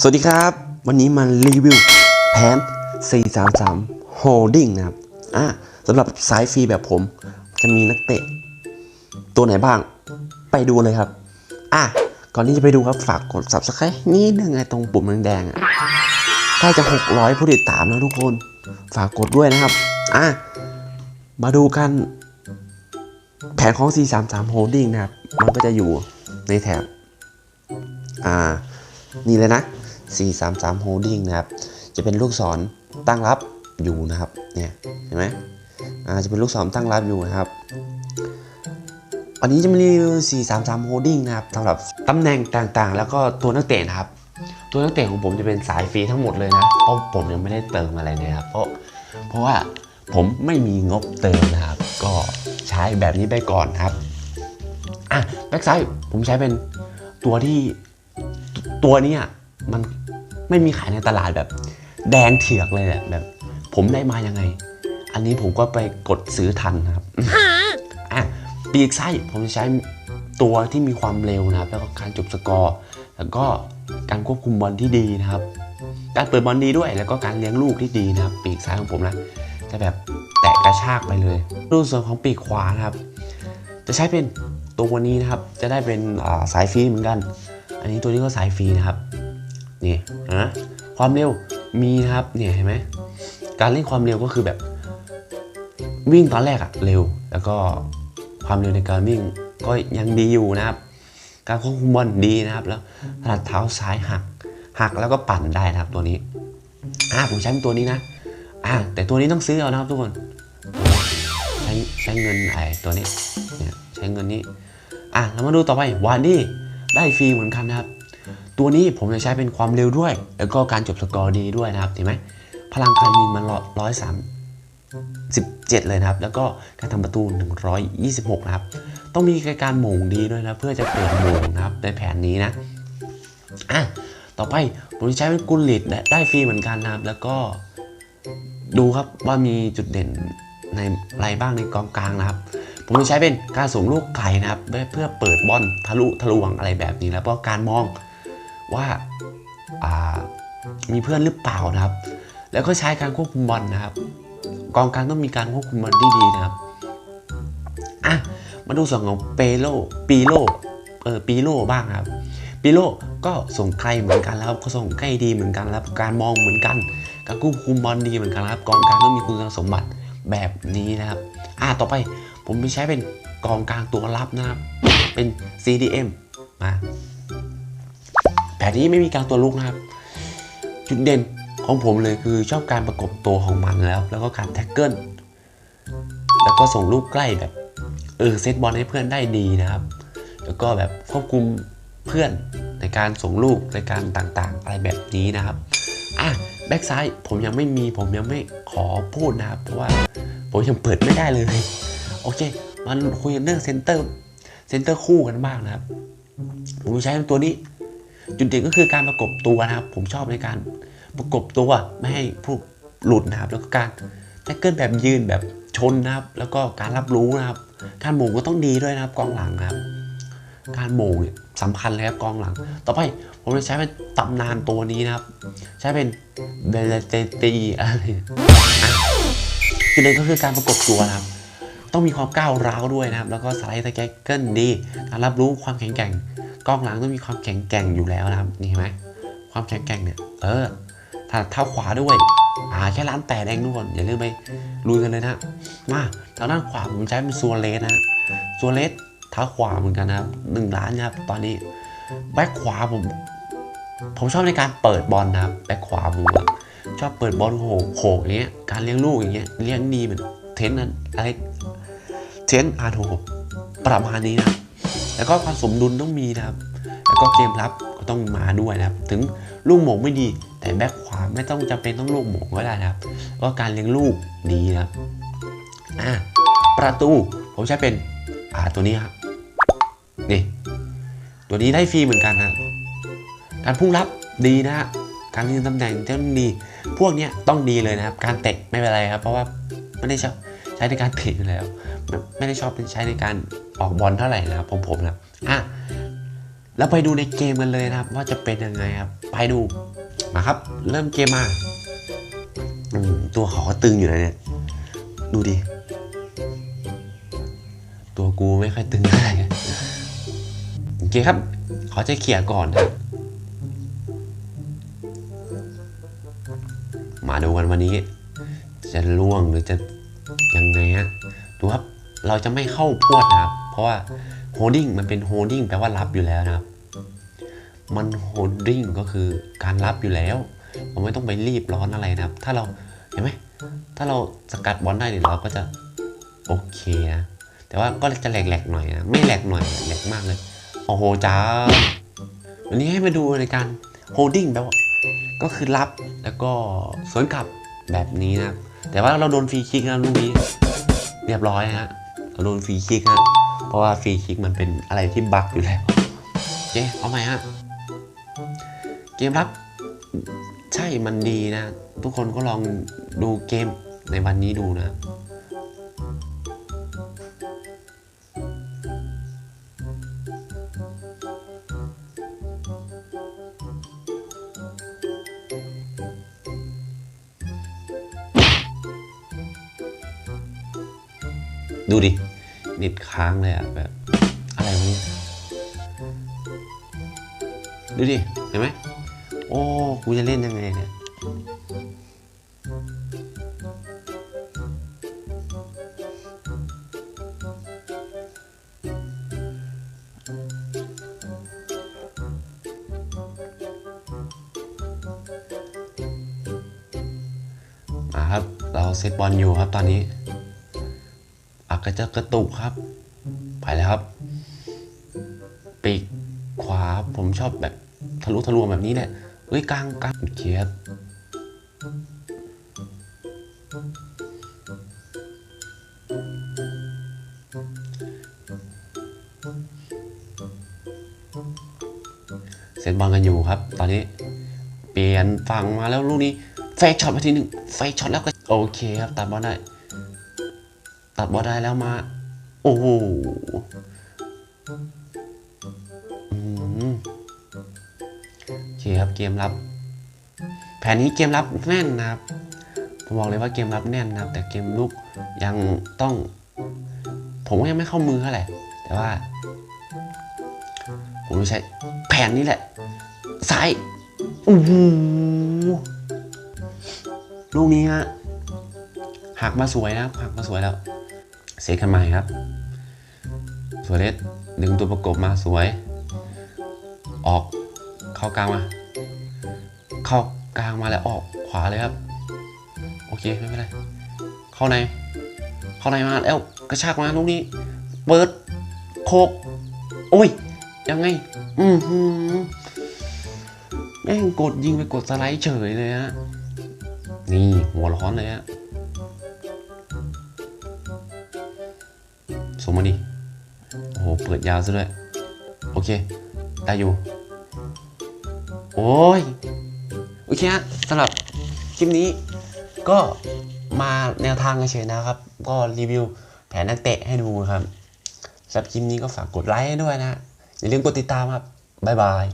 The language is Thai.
สวัสดีครับ วันนี้มารีวิวแผน433 Holding นะครับอะสำหรับสายฟรีแบบผม จะมีนักเตะ ตัวไหนบ้าง ไปดูเลยครับ อะ ก่อนที่จะไปดูครับ ฝากกด Subscribe นี่นึงไงตรงปุ่มแดงๆอะใกล้จะ 600 ผู้ติดตามแล้วทุกคน ฝากกดด้วยนะครับ อะ มาดูกัน แผนของ 433 Holding นะครับ มันก็จะอยู่ในแถบ อ่านี่เลยนะ 433 Holding นะครับ จะเป็นลูกศรตั้งรับอยู่นะครับ เนี่ย เห็นไหมอ่า จะเป็นลูกศรตั้งรับอยู่นะครับ วันนี้จะมารีวิว 433 Holding นะครับสำหรับตำแหน่งต่างๆ แล้วก็ตัวนักเตะนะครับ ตัวนักเตะของผมจะเป็นสายฟรีทั้งหมดเลยนะ เพราะผมยังไม่ได้เติมอะไรเลยครับ เพราะ เพราะว่าผมไม่มีงบเติมนะครับ ก็ใช้แบบนี้ไปก่อนครับ อะ แบ็กไซด์ผมใช้เป็นตัวที่ ตัวนี้มันไม่มีขายในตลาดแบบ แดงเถือกเลยแหละแบบ ผมได้มายังไง อันนี้ผมก็ไปกดซื้อทันนะครับอะปีกซ้ายผมจะใช้ตัวที่มีความเร็วนะครับ แล้วก็การจบสกอร์ แล้วก็การควบคุมบอลที่ดีนะครับ การเปิดบอลดีด้วย แล้วก็การเลี้ยงลูกที่ดีนะครับ ปีกซ้ายของผมนะจะแบบแตะกระชากไปเลยรูปส่วนของปีกขวานะครับ จะใช้เป็นตัวนี้นะครับ จะได้เป็นสายฟรีเหมือนกัน อันนี้ตัวนี้ก็สายฟรีนะครับ นี่นะความเร็วมีนะครับเนี่ยเห็นไหมการเล่นความเร็วก็คือแบบวิ่งตอนแรกอะเร็ว แล้วก็ความเร็วในการวิ่งก็ยังดีอยู่นะครับ การควบคุมบอลดีนะครับแล้วถนัดเท้าซ้ายหักหักแล้วก็ปั่นได้นะครับตัวนี้อ่าผมใช้เป็นตัวนี้นะอ่าแต่ตัวนี้ต้องซื้อเอานะครับทุกคนใช้ใช้เงินไอ้ตัวนี้เนี่ยใช้เงินนี้อะเรามาดูต่อไปวานดี้ ได้ฟรีเหมือนกันนะครับ ตัวนี้ผมจะใช้เป็นความเร็วด้วย แล้วก็การจบสกอร์ดีด้วยนะครับเห็นไหมพลังการยิงมันร้อยสามสิบเจ็ดเลยนะครับ แล้วก็การทำประตู 126 นะครับ ต้องมีการหม่งดีด้วยนะ เพื่อจะเกิดหม่งนะครับ ในแผนนี้นะอะต่อไปผมจะใช้เป็นกุลลิดได้ฟรีเหมือนกันนะครับ แล้วก็ดูครับว่ามีจุดเด่นในอะไรบ้างในกองกลางนะครับ ผมจะใช้เป็นการส่งลูกไก่นะครับเพื่อเปิดบอลทะลุทะลวงอะไรแบบนี้ แล้วก็การมองว่าามีเพื่อนหรือเปล่านะครับ แล้วก็ใช้การควบคุมบอลนะครับ กองกลางต้องมีการควบคุมบอลที่ดีนะครับอะมาดูส่วนของเปโลปีโลเออปีโลบ้างครับปีโลก็ส่งไกลเหมือนกันแล้วก็ส่งใกล้ดีเหมือนกันแล้วการมองเหมือนกันการควบคุมบอลดีเหมือนกันนะครับกองกลางต้องมีคุณสมบัติแบบนี้นะครับ อะต่อไป ผมไปใช้เป็นกองกลางตัวรับนะครับ เป็น CDM มาแผนนี้ไม่มีการตัวลุกนะครับ จุดเด่นของผมเลยคือชอบการประกบตัวของมันแล้ว แล้วก็การแท็กเกิลแล้วก็ส่งลูกใกล้แบบเออเซตบอลให้เพื่อนได้ดีนะครับ แล้วก็แบบควบคุมเพื่อนในการส่งลูกในการต่างๆ อะไรแบบนี้นะครับอะแบ็กซ้ายผมยังไม่มีผมยังไม่ขอพูดนะครับเพราะว่าผมยังเปิดไม่ได้เลย โอเค มันคุยเรื่องเซนเตอร์เซนเตอร์คู่กันบ้างนะครับ ผมใช้ตัวนี้ จุดเด่นก็คือการประกบตัวนะครับ ผมชอบในการประกบตัวไม่ให้ผู้หลุดนะครับ แล้วก็การแท็กเกิลแบบยืนแบบชนนะครับ แล้วก็การรับรู้นะครับ การหม่งก็ต้องดีด้วยนะครับกองหลังครับ การหม่งเนี่ยสำคัญเลยครับกองหลัง ต่อไปผมจะใช้เป็นตำนานตัวนี้นะครับ ใช้เป็นเบลเตตีอะไรจุดเด่นก็คือการประกบตัวนะครับ ต้องมีความก้าวร้าวด้วยนะครับ แล้วก็สไลด์ตะแกเกิลดีการรับรู้ความแข็งแกร่งกล้องหลังต้องมีความแข็งแกร่งอยู่แล้วนะครับนี่เห็นไหมความแข็งแกร่งเนี่ยเออถ้าเท้าขวาด้วยอ่าแค่ร้านแปดเองทุกคนอย่าลืมไปลุยกันเลยนะมาทางด้านขวาผมใช้เป็นซัวเลสนะซัวเลสเท้าขวาเหมือนกันนะครับหนึ่งล้านนะครับตอนนี้แบ็คขวาผม ผมชอบในการเปิดบอลนะครับแบ็คขวาผมชอบเปิดบอลโหโขอย่างเงี้ยการเลี้ยงลูกอย่างเงี้ยเลี้ยงดีเหมือนเทนนั้นอะไร เทนอาโทประมาณนี้นะแล้วก็ความสมดุลต้องมีนะครับ แล้วก็เกมรับก็ต้องมาด้วยนะครับ ถึงลูกหมงไม่ดี แต่แบ็คขวาไม่ต้องจำเป็นต้องลูกหมงก็ได้นะครับ ก็การเลี้ยงลูกดีนะครับอะประตูผมใช้เป็นอ่าตัวนี้ครับนี่ตัวนี้ได้ฟรีเหมือนกันนะการพุ่งรับดีนะฮะการยืนตำแหน่งต้องดี พวกเนี้ยต้องดีเลยนะครับ การเตะไม่เป็นไรครับ เพราะว่าไม่ได้ชอบ ใช้ในการเตะอยู่แล้วไม่ได้ชอบใช้ในการออกบอลเท่าไหร่นะครับผมผมนะอะแล้วไปดูในเกมกันเลยนะครับ ว่าจะเป็นยังไงครับไปดูมาครับ เริ่มเกมมาตัวเขาตึงอยู่นะเนี่ยดูดิตัวกูไม่ค่อยตึงเท่าไหร่โอเคครับ เขาจะเขี่ยก่อนนะมาดูกันวันนี้ จะล่วงหรือจะ ยังไงฮะดูครับเราจะไม่เข้าพวดนะครับ เพราะว่าโฮดดิ้งมันเป็นโฮดดิ้งแปลว่ารับอยู่แล้วนะครับ มันโฮดดิ้งก็คือการรับอยู่แล้วเราไม่ต้องไปรีบร้อนอะไรนะครับ ถ้าเราเห็นไหมถ้าเราสกัดบอลได้เนี่ยเราก็จะโอเคนะ แต่ว่าก็จะแหลกๆหน่อยนะไม่แหลกหน่อยแหลกมากเลย โอ้โหจ้าวันนี้ให้มาดูในการโฮดดิ้งแบบว่าก็คือรับแล้วก็สวนกลับ แบบนี้นะ แต่ว่าเราโดนฟรีคิกนะลูกนี้ เรียบร้อยฮะเราโดนฟรีคิกฮะเพราะว่าฟรีคิกมันเป็นอะไรที่บั๊กอยู่แล้วโอเคเอาใหม่ฮะ เกมรับ ใช่มันดีนะ ทุกคนก็ลองดูเกมในวันนี้ดูนะ ดูดิน็ตค้างเลยอะแบบ อะไรวะเนี่ยดูดิ เห็นไหม โอ้ กูจะเล่นยังไงเนี่ย มาครับ เราเซตบอลอยู่ครับตอนนี้ ก็จะกระตุกครับ ไปแล้วครับ ปีกขวาผมชอบแบบทะลุทะลวงแบบนี้แหละเฮ้ยกลางกลางเคครับเซตบอลกันอยู่ครับ ตอนนี้ เปลี่ยนฝั่งมาแล้วลูกนี้เฟช็อตมาทีหนึ่งเฟช็อตแล้วก็โอเคครับตัดบอลได้ ตัดบอลได้แล้วมา โอ้โหอืมโอเคครับเกมรับ แผนนี้เกมรับแน่นนะครับผมบอกเลยว่าเกมรับแน่นนะครับ แต่เกมลุกยังต้อง ผมก็ยังไม่เข้ามือเท่าไหร่แต่ว่า ผมจะใช้แผนนี้แหละซ้ายโอ้โหลูกนี้ฮะหักมาสวยนะครับหักมาสวยแล้ว เซตขึ้นมาอีกครับสวยเลสดึงตัวประกบมาสวย ออกเข้ากลางมา เข้ากลางมาแล้วออกขวาเลยครับ โอเคไม่เป็นไรเข้าใน เข้าในมาแล้วกระชากมาลูกนี้ เปิดโคกโอ้ย ยังไง อือหือแม่งกดยิงไปกดสไลด์เฉยเลยฮะนี่หัวร้อนเลยฮะ มาดิโอ้โห เปิดยาวซะด้วย โอเค ได้อยู่ โอ้ย โอเคฮะสำหรับคลิปนี้ก็มาแนวทางเฉยนะครับ ก็รีวิวแผนนักเตะให้ดูครับสำหรับคลิปนี้ก็ฝากกดไลค์ด้วยนะ อย่าลืมกดติดตามครับ บ๊ายบาย